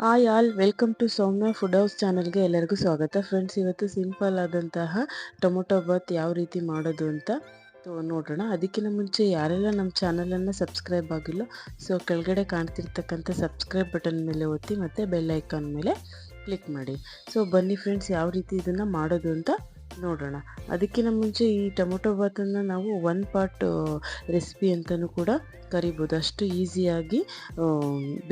Hi all, welcome to Soumya food house ಚಾನಲ್ಗೆ ಎಲ್ಲರಿಗೂ ಸ್ವಾಗತ. ಫ್ರೆಂಡ್ಸ್, ಇವತ್ತು ಸಿಂಪಲ್ ಆದಂತಹ ಟೊಮೊಟೊ ಬಾತ್ ಯಾವ ರೀತಿ ಮಾಡೋದು ಅಂತ ನೋಡೋಣ. ಅದಕ್ಕಿಂತ ಮುಂಚೆ ಯಾರೆಲ್ಲ ನಮ್ಮ ಚಾನಲನ್ನು ಸಬ್ಸ್ಕ್ರೈಬ್ ಆಗಿಲ್ಲ, ಸೊ ಕೆಳಗಡೆ ಕಾಣ್ತಿರ್ತಕ್ಕಂಥ ಸಬ್ಸ್ಕ್ರೈಬ್ ಬಟನ್ ಮೇಲೆ ಒತ್ತಿ ಮತ್ತು ಬೆಲ್ ಐಕಾನ್ ಮೇಲೆ ಕ್ಲಿಕ್ ಮಾಡಿ. ಸೊ ಬನ್ನಿ ಫ್ರೆಂಡ್ಸ್, ಯಾವ ರೀತಿ ಇದನ್ನು ಮಾಡೋದು ಅಂತ ನೋಡೋಣ. ಅದಕ್ಕಿಂತ ಮುಂಚೆ ಈ ಟೊಮೊಟೊ ಬಾತನ್ನು ನಾವು ಒನ್ ಪಾರ್ಟ್ ರೆಸಿಪಿ ಅಂತಲೂ ಕೂಡ ಕರಿಬೋದು. ಅಷ್ಟು ಈಸಿಯಾಗಿ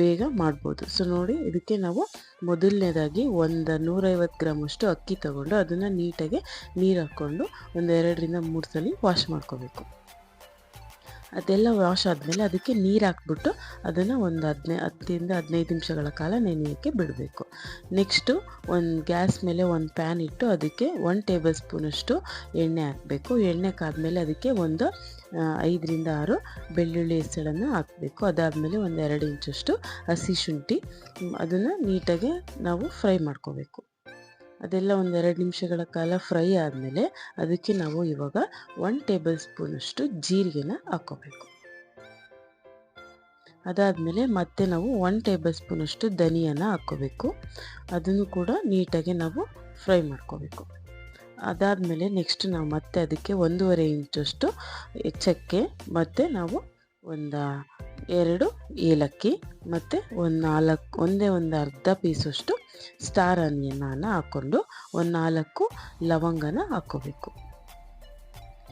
ಬೇಗ ಮಾಡ್ಬೋದು. ಸೊ ನೋಡಿ, ಇದಕ್ಕೆ ನಾವು ಮೊದಲನೇದಾಗಿ ಒಂದು ನೂರೈವತ್ತು ಗ್ರಾಮಷ್ಟು ಅಕ್ಕಿ ತಗೊಂಡು ಅದನ್ನು ನೀಟಾಗಿ ನೀರು ಹಾಕ್ಕೊಂಡು ಒಂದು ಎರಡರಿಂದ ಮೂರು ಸಲ ವಾಶ್ ಮಾಡ್ಕೋಬೇಕು. ಅದೆಲ್ಲ ವಾಶ್ ಆದಮೇಲೆ ಅದಕ್ಕೆ ನೀರು ಹಾಕ್ಬಿಟ್ಟು ಅದನ್ನು ಒಂದು ಹದಿನೈ ಹತ್ತರಿಂದ ಹದಿನೈದು ನಿಮಿಷಗಳ ಕಾಲ ನೆನೆಯೋಕ್ಕೆ ಬಿಡಬೇಕು. ನೆಕ್ಸ್ಟು ಒಂದು ಗ್ಯಾಸ್ ಮೇಲೆ ಒಂದು ಪ್ಯಾನ್ ಇಟ್ಟು ಅದಕ್ಕೆ ಒನ್ ಟೇಬಲ್ ಸ್ಪೂನಷ್ಟು ಎಣ್ಣೆ ಹಾಕಬೇಕು. ಎಣ್ಣೆ ಕಾದ್ಮೇಲೆ ಅದಕ್ಕೆ ಒಂದು ಐದರಿಂದ ಆರು ಬೆಳ್ಳುಳ್ಳಿ ಹೆಸಳನ್ನು ಹಾಕಬೇಕು. ಅದಾದಮೇಲೆ ಒಂದು ಎರಡು ಇಂಚಷ್ಟು ಹಸಿ ಶುಂಠಿ ಅದನ್ನು ನೀಟಾಗಿ ನಾವು ಫ್ರೈ ಮಾಡ್ಕೋಬೇಕು. ಅದೆಲ್ಲ ಒಂದು ಎರಡು ನಿಮಿಷಗಳ ಕಾಲ ಫ್ರೈ ಆದಮೇಲೆ ಅದಕ್ಕೆ ನಾವು ಇವಾಗ ಒನ್ ಟೇಬಲ್ ಸ್ಪೂನಷ್ಟು ಜೀರಿಗೆನ ಹಾಕ್ಕೋಬೇಕು. ಅದಾದಮೇಲೆ ಮತ್ತೆ ನಾವು ಒನ್ ಟೇಬಲ್ ಸ್ಪೂನಷ್ಟು ಧನಿಯಾನ ಹಾಕ್ಕೋಬೇಕು. ಅದನ್ನು ಕೂಡ ನೀಟಾಗಿ ನಾವು ಫ್ರೈ ಮಾಡ್ಕೋಬೇಕು. ಅದಾದಮೇಲೆ ನೆಕ್ಸ್ಟ್ ನಾವು ಮತ್ತೆ ಅದಕ್ಕೆ ಒಂದೂವರೆ ಇಂಚಷ್ಟು ಚಕ್ಕೆ ಮತ್ತು ನಾವು ಒಂದು ಎರಡು ಏಲಕ್ಕಿ ಮತ್ತು ಒಂದು ನಾಲ್ಕು, ಒಂದೇ ಒಂದು ಅರ್ಧ ಪೀಸಷ್ಟು ಸ್ಟಾರ್ ಆನಿಯನ್ನ ಹಾಕ್ಕೊಂಡು ಒಂದು ನಾಲ್ಕು ಲವಂಗನ ಹಾಕ್ಕೋಬೇಕು.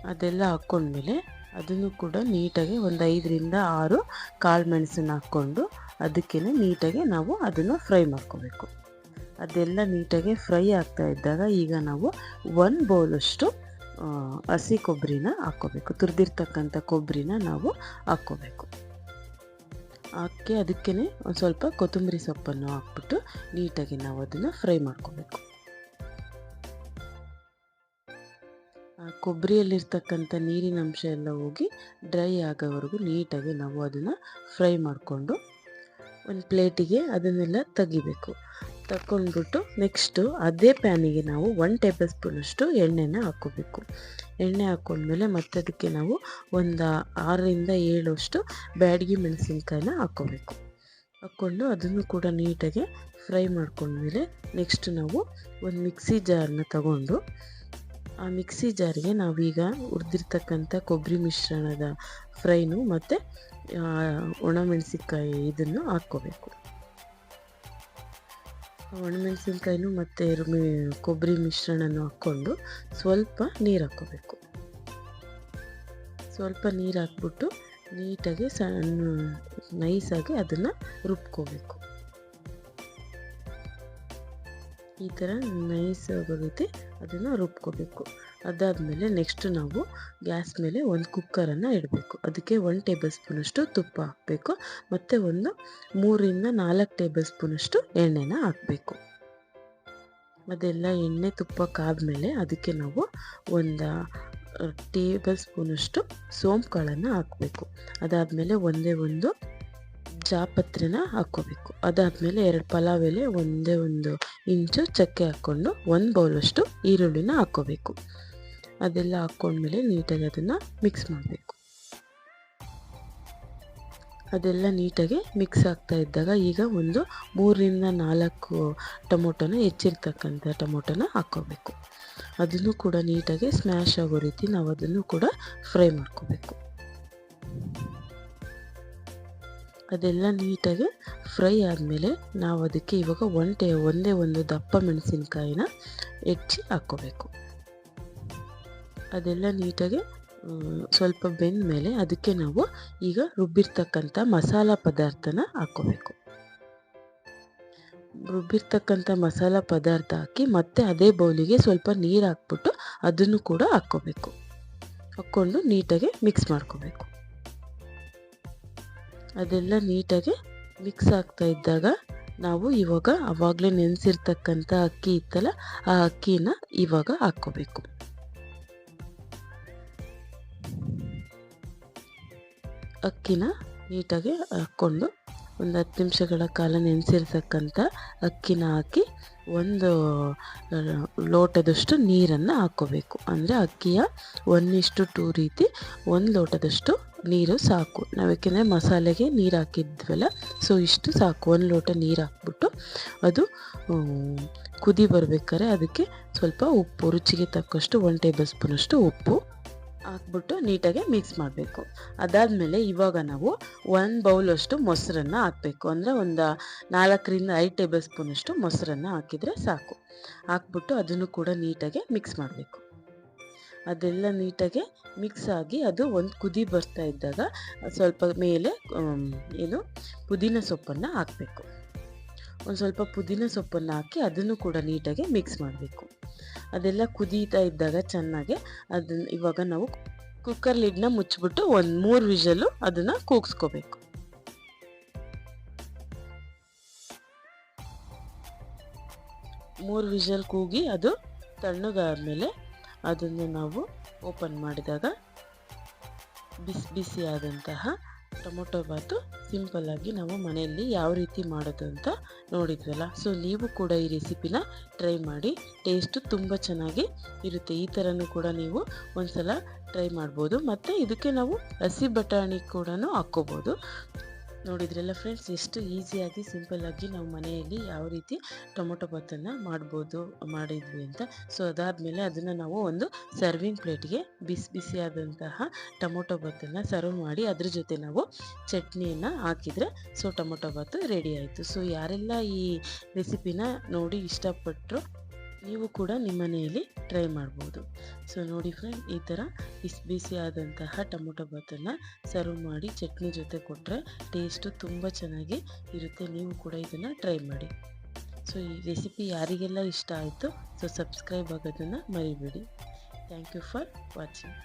ಅದೆಲ್ಲ ಹಾಕ್ಕೊಂಡ್ಮೇಲೆ ಅದನ್ನು ಕೂಡ ನೀಟಾಗಿ ಒಂದು ಐದರಿಂದ ಆರು ಕಾಳು ಮೆಣಸನ್ನ ಹಾಕ್ಕೊಂಡು ಅದಕ್ಕೆ ನೀಟಾಗಿ ನಾವು ಅದನ್ನು ಫ್ರೈ ಮಾಡ್ಕೋಬೇಕು. ಅದೆಲ್ಲ ನೀಟಾಗಿ ಫ್ರೈ ಆಗ್ತಾ ಇದ್ದಾಗ ಈಗ ನಾವು ಒಂದು ಬೌಲಷ್ಟು ಹಸಿ ಕೊಬ್ಬರಿನ ಹಾಕ್ಕೋಬೇಕು. ತುರಿದಿರ್ತಕ್ಕಂಥ ಕೊಬ್ಬರಿನ ನಾವು ಹಾಕ್ಕೋಬೇಕು. ಹಾಕಿ ಅದಕ್ಕೇ ಒಂದು ಸ್ವಲ್ಪ ಕೊತ್ತಂಬರಿ ಸೊಪ್ಪನ್ನು ಹಾಕ್ಬಿಟ್ಟು ನೀಟಾಗಿ ನಾವು ಅದನ್ನು ಫ್ರೈ ಮಾಡ್ಕೋಬೇಕು. ಕೊಬ್ಬರಿಯಲ್ಲಿರ್ತಕ್ಕಂಥ ನೀರಿನ ಅಂಶ ಎಲ್ಲ ಹೋಗಿ ಡ್ರೈ ಆಗೋವರೆಗೂ ನೀಟಾಗಿ ನಾವು ಅದನ್ನು ಫ್ರೈ ಮಾಡಿಕೊಂಡು ಒಂದು ಪ್ಲೇಟಿಗೆ ಅದನ್ನೆಲ್ಲ ತೆಗಿಬೇಕು. ತಗೊಂಡ್ಬಿಟ್ಟು ನೆಕ್ಸ್ಟು ಅದೇ ಪ್ಯಾನಿಗೆ ನಾವು ಒನ್ ಟೇಬಲ್ ಸ್ಪೂನಷ್ಟು ಎಣ್ಣೆನ ಹಾಕ್ಕೋಬೇಕು. ಎಣ್ಣೆ ಹಾಕ್ಕೊಂಡ್ಮೇಲೆ ಮತ್ತೆ ಅದಕ್ಕೆ ನಾವು ಒಂದು ಆರರಿಂದ ಏಳಷ್ಟು ಬ್ಯಾಡಗಿ ಮೆಣಸಿನ್ಕಾಯಿನ ಹಾಕ್ಕೋಬೇಕು. ಹಾಕ್ಕೊಂಡು ಅದನ್ನು ಕೂಡ ನೀಟಾಗಿ ಫ್ರೈ ಮಾಡ್ಕೊಂಡ್ಮೇಲೆ ನೆಕ್ಸ್ಟ್ ನಾವು ಒಂದು ಮಿಕ್ಸಿ ಜಾರನ್ನ ತಗೊಂಡು ಆ ಮಿಕ್ಸಿ ಜಾರಿಗೆ ನಾವೀಗ ಹುರಿದಿರ್ತಕ್ಕಂಥ ಕೊಬ್ಬರಿ ಮಿಶ್ರಣದ ಫ್ರೈನು ಮತ್ತು ಒಣಮೆಣಸಿನ್ಕಾಯಿ ಇದನ್ನು ಹಾಕ್ಕೋಬೇಕು. ಒಣಮೆಣಸಿನ್ಕಾಯಿನೂ ಮತ್ತು ಕೊಬ್ಬರಿ ಮಿಶ್ರಣನೂ ಹಾಕ್ಕೊಂಡು ಸ್ವಲ್ಪ ನೀರು ಹಾಕ್ಕೋಬೇಕು. ಸ್ವಲ್ಪ ನೀರು ಹಾಕ್ಬಿಟ್ಟು ನೀಟಾಗಿ ಸಣ್ಣ, ನೈಸಾಗಿ ಅದನ್ನು ರುಬ್ಕೋಬೇಕು. ಈ ಥರ ನೈಸ್ ಆಗೋ ರೀತಿ ಅದನ್ನು ರುಬ್ಕೋಬೇಕು. ಅದಾದಮೇಲೆ ನೆಕ್ಸ್ಟ್ ನಾವು ಗ್ಯಾಸ್ ಮೇಲೆ ಒಂದು ಕುಕ್ಕರನ್ನು ಇಡಬೇಕು. ಅದಕ್ಕೆ ಒಂದು ಟೇಬಲ್ ಸ್ಪೂನಷ್ಟು ತುಪ್ಪ ಹಾಕಬೇಕು. ಮತ್ತು ಒಂದು ಮೂರಿಂದ ನಾಲ್ಕು ಟೇಬಲ್ ಸ್ಪೂನಷ್ಟು ಎಣ್ಣೆನ ಹಾಕಬೇಕು. ಅದೆಲ್ಲ ಎಣ್ಣೆ, ತುಪ್ಪ ಕಾದ್ಮೇಲೆ ಅದಕ್ಕೆ ನಾವು ಒಂದು ಟೇಬಲ್ ಸ್ಪೂನಷ್ಟು ಸೋಂಪುಗಳನ್ನು ಹಾಕಬೇಕು. ಅದಾದಮೇಲೆ ಒಂದೇ ಒಂದು ಜಾಪತ್ರೆನ ಹಾಕ್ಕೋಬೇಕು. ಅದಾದಮೇಲೆ ಎರಡು ಪಲಾವ್ ಎಲೆ, ಒಂದೇ ಒಂದು ಇಂಚು ಚಕ್ಕೆ ಹಾಕ್ಕೊಂಡು ಒಂದು ಬೌಲಷ್ಟು ಈರುಳ್ಳಿನ ಹಾಕ್ಕೋಬೇಕು. ಅದೆಲ್ಲ ಹಾಕ್ಕೊಂಡ್ಮೇಲೆ ನೀಟಾಗಿ ಅದನ್ನು ಮಿಕ್ಸ್ ಮಾಡಬೇಕು. ಅದೆಲ್ಲ ನೀಟಾಗಿ ಮಿಕ್ಸ್ ಆಗ್ತಾ ಇದ್ದಾಗ ಈಗ ಒಂದು ಮೂರರಿಂದ ನಾಲ್ಕು ಟೊಮೊಟೊನ ಹೆಚ್ಚಿರ್ತಕ್ಕಂಥ ಟೊಮೊಟೊನ ಹಾಕ್ಕೋಬೇಕು. ಅದನ್ನು ಕೂಡ ನೀಟಾಗಿ ಸ್ಮ್ಯಾಶ್ ಆಗೋ ರೀತಿ ನಾವು ಅದನ್ನು ಕೂಡ ಫ್ರೈ ಮಾಡ್ಕೋಬೇಕು. ಅದೆಲ್ಲ ನೀಟಾಗಿ ಫ್ರೈ ಆದಮೇಲೆ ನಾವು ಅದಕ್ಕೆ ಇವಾಗ ಒಂಟೆ, ಒಂದೇ ಒಂದು ದಪ್ಪ ಮೆಣಸಿನ್ಕಾಯಿನ ಹೆಚ್ಚಿ ಹಾಕ್ಕೋಬೇಕು. ಅದೆಲ್ಲ ನೀಟಾಗಿ ಸ್ವಲ್ಪ ಬೆಂದ ಮೇಲೆ ಅದಕ್ಕೆ ನಾವು ಈಗ ರುಬ್ಬಿರ್ತಕ್ಕಂಥ ಮಸಾಲ ಪದಾರ್ಥನ ಹಾಕೋಬೇಕು ರುಬ್ಬಿರ್ತಕ್ಕಂಥ ಮಸಾಲ ಪದಾರ್ಥ ಹಾಕಿ ಮತ್ತೆ ಅದೇ ಬೌಲಿಗೆ ಸ್ವಲ್ಪ ನೀರು ಹಾಕ್ಬಿಟ್ಟು ಅದನ್ನು ಕೂಡ ಹಾಕ್ಕೋಬೇಕು. ಹಾಕ್ಕೊಂಡು ನೀಟಾಗಿ ಮಿಕ್ಸ್ ಮಾಡ್ಕೋಬೇಕು. ಅದೆಲ್ಲ ನೀಟಾಗಿ ಮಿಕ್ಸ್ ಆಗ್ತಾ ಇದ್ದಾಗ ನಾವು ಇವಾಗ ಅವಾಗಲೇ ನೆನೆಸಿರ್ತಕ್ಕಂಥ ಅಕ್ಕಿ ಇತ್ತಲ್ಲ, ಆ ಅಕ್ಕಿನ ಇವಾಗ ಹಾಕ್ಕೋಬೇಕು. ಅಕ್ಕಿನ ನೀಟಾಗಿ ಹಾಕ್ಕೊಂಡು ಒಂದು ಹತ್ತು ನಿಮಿಷಗಳ ಕಾಲ ನೆನೆಸಿರ್ತಕ್ಕಂಥ ಅಕ್ಕಿನ ಹಾಕಿ ಒಂದು ಲೋಟದಷ್ಟು ನೀರನ್ನು ಹಾಕ್ಕೋಬೇಕು ಅಂದರೆ ಅಕ್ಕಿಯ ಒನ್ ಇಷ್ಟು ಟೂ ರೀತಿ ಒಂದು ಲೋಟದಷ್ಟು ನೀರು ಸಾಕು. ನಾವು ಯಾಕೆಂದರೆ ಮಸಾಲೆಗೆ ನೀರು ಹಾಕಿದ್ವಲ್ಲ ಸೊ ಇಷ್ಟು ಸಾಕು. ಒಂದು ಲೋಟ ನೀರು ಹಾಕ್ಬಿಟ್ಟು ಅದು ಕುದಿ ಬರ್ಬೇಕಾದ್ರೆ ಅದಕ್ಕೆ ಸ್ವಲ್ಪ ಉಪ್ಪು, ರುಚಿಗೆ ತಕ್ಕಷ್ಟು ಒನ್ ಟೇಬಲ್ ಸ್ಪೂನಷ್ಟು ಉಪ್ಪು ಹಾಕ್ಬಿಟ್ಟು ನೀಟಾಗಿ ಮಿಕ್ಸ್ ಮಾಡಬೇಕು. ಅದಾದಮೇಲೆ ಇವಾಗ ನಾವು ಒಂದು ಬೌಲಷ್ಟು ಮೊಸರನ್ನು ಹಾಕಬೇಕು. ಅಂದರೆ ಒಂದು ನಾಲ್ಕರಿಂದ ಐದು ಟೇಬಲ್ ಸ್ಪೂನಷ್ಟು ಮೊಸರನ್ನು ಹಾಕಿದರೆ ಸಾಕು. ಹಾಕ್ಬಿಟ್ಟು ಅದನ್ನು ಕೂಡ ನೀಟಾಗಿ ಮಿಕ್ಸ್ ಮಾಡಬೇಕು. ಅದೆಲ್ಲ ನೀಟಾಗಿ ಮಿಕ್ಸ್ ಆಗಿ ಅದು ಒಂದು ಕುದಿ ಬರ್ತಾ ಇದ್ದಾಗ ಸ್ವಲ್ಪ ಮೇಲೆ ಏನು ಪುದೀನ ಸೊಪ್ಪನ್ನು ಹಾಕಬೇಕು. ಒಂದು ಸ್ವಲ್ಪ ಪುದೀನ ಸೊಪ್ಪನ್ನು ಹಾಕಿ ಅದನ್ನು ಕೂಡ ನೀಟಾಗಿ ಮಿಕ್ಸ್ ಮಾಡಬೇಕು. ಅದೆಲ್ಲ ಕುದೀತಾ ಇದ್ದಾಗ ಚೆನ್ನಾಗಿ ಅದನ್ನು ಇವಾಗ ನಾವು ಕುಕ್ಕರ್ ಲಿಡ್ನ ಮುಚ್ಚಿಬಿಟ್ಟು ಒಂದು ಮೂರು ವಿಷಲು ಅದನ್ನು ಕೂಗಿಸ್ಕೋಬೇಕು. ಮೂರು ವಿಷಲ್ ಕೂಗಿ ಅದು ತಣ್ಣಗಾದಮೇಲೆ ಅದನ್ನು ನಾವು ಓಪನ್ ಮಾಡಿದಾಗ ಬಿಸಿ ಬಿಸಿಯಾದಂತಹ ಟೊಮೊಟೊ ಬಾತು ಸಿಂಪಲ್ಲಾಗಿ ನಾವು ಮನೆಯಲ್ಲಿ ಯಾವ ರೀತಿ ಮಾಡೋದು ಅಂತ ನೋಡಿದ್ವಲ್ಲ ಸೊ ನೀವು ಕೂಡ ಈ ರೆಸಿಪಿನ ಟ್ರೈ ಮಾಡಿ. ಟೇಸ್ಟು ತುಂಬ ಚೆನ್ನಾಗಿ ಇರುತ್ತೆ. ಈ ಥರನೂ ಕೂಡ ನೀವು ಒಂದ್ಸಲ ಟ್ರೈ ಮಾಡ್ಬೋದು. ಮತ್ತು ಇದಕ್ಕೆ ನಾವು ಹಸಿ ಬಟಾಣಿ ಕೂಡ ಹಾಕ್ಕೋಬೋದು. ನೋಡಿದ್ರಲ್ಲ ಫ್ರೆಂಡ್ಸ್ ಎಷ್ಟು ಈಸಿಯಾಗಿ ಸಿಂಪಲ್ಲಾಗಿ ನಾವು ಮನೆಯಲ್ಲಿ ಯಾವ ರೀತಿ ಟೊಮೊಟೊ ಭತ್ತನ್ನು ಮಾಡ್ಬೋದು, ಮಾಡಿದ್ವಿ ಅಂತ. ಸೊ ಅದಾದಮೇಲೆ ಅದನ್ನು ನಾವು ಒಂದು ಸರ್ವಿಂಗ್ ಪ್ಲೇಟ್ಗೆ ಬಿಸಿ ಬಿಸಿಯಾದಂತಹ ಟೊಮೊಟೊ ಭತ್ತನ್ನು ಸರ್ವ್ ಮಾಡಿ ಅದ್ರ ಜೊತೆ ನಾವು ಚಟ್ನಿಯನ್ನು ಹಾಕಿದರೆ ಸೊ ಟೊಮೊಟೊ ಭತ್ತು ರೆಡಿ ಆಯಿತು. ಸೊ ಯಾರೆಲ್ಲ ಈ ರೆಸಿಪಿನ ನೋಡಿ ಇಷ್ಟಪಟ್ಟರು ನೀವು ಕೂಡ ನಿಮ್ಮ ಮನೆಯಲ್ಲಿ ಟ್ರೈ ಮಾಡ್ಬೋದು. ಸೊ ನೋಡಿ ಫ್ರೆಂಡ್ ಈ ಥರ ಬಿಸಿ ಆದಂತಹ ಟೊಮೊಟೊ ಭಾತನ್ನು ಸರ್ವ್ ಮಾಡಿ ಚಟ್ನಿ ಜೊತೆ ಕೊಟ್ಟರೆ ಟೇಸ್ಟು ತುಂಬ ಚೆನ್ನಾಗಿ ಇರುತ್ತೆ. ನೀವು ಕೂಡ ಇದನ್ನು ಟ್ರೈ ಮಾಡಿ. ಸೊ ಈ ರೆಸಿಪಿ ಯಾರಿಗೆಲ್ಲ ಇಷ್ಟ ಆಯಿತು ಸೊ ಸಬ್ಸ್ಕ್ರೈಬ್ ಆಗೋದನ್ನು ಮರಿಬೇಡಿ. Thank you for watching